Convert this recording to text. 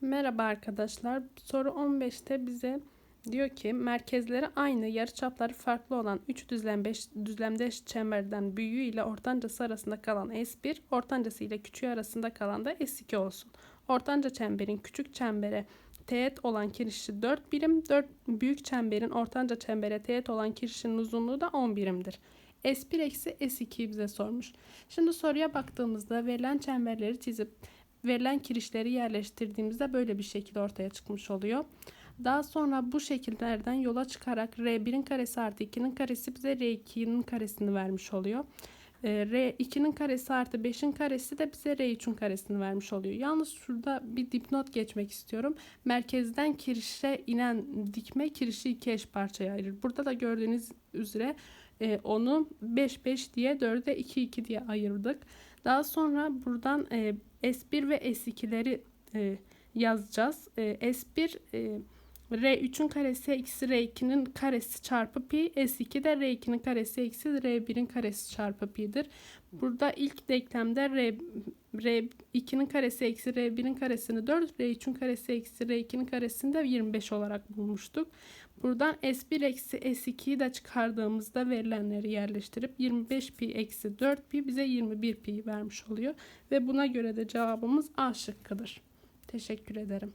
Merhaba arkadaşlar. Soru 15'te bize diyor ki merkezleri aynı, yarıçapları farklı olan 3 düzlemdeş, düzlemdeş çemberden büyüğü ile ortancası arasında kalan S1, ortancası ile küçüğü arasında kalan da S2 olsun. Ortanca çemberin küçük çembere teğet olan kirişi 4 birim, 4 büyük çemberin ortanca çembere teğet olan kirişinin uzunluğu da 10 birimdir. S1 eksi S2'yi bize sormuş. Şimdi soruya baktığımızda verilen çemberleri çizip verilen kirişleri yerleştirdiğimizde böyle bir şekil ortaya çıkmış oluyor. Daha sonra bu şekillerden yola çıkarak R1'in karesi artı 2'nin karesi bize R2'nin karesini vermiş oluyor. Ee, R2'nin karesi artı 5'in karesi de bize R3'ün karesini vermiş oluyor. Yalnız şurada bir dipnot geçmek istiyorum. Merkezden kirişe inen dikme kirişi iki eş parçaya ayırır. Burada da gördüğünüz üzere e, onu 5 5 diye 4'e 2 2 diye ayırdık. Daha sonra buradan e, S1 ve S2'leri e, yazacağız. E, S1 e, R3'ün karesi eksi R2'nin karesi çarpı pi. S2 de R2'nin karesi eksi R1'in karesi çarpı pi'dir. Burada ilk denklemde R, R2'nin karesi eksi R1'in karesini 4, R3'ün karesi eksi R2'nin karesini de 25 olarak bulmuştuk. Buradan S1 eksi S2'yi de çıkardığımızda verilenleri yerleştirip 25 pi eksi 4 pi bize 21 pi vermiş oluyor. Ve buna göre de cevabımız A şıkkıdır. Teşekkür ederim.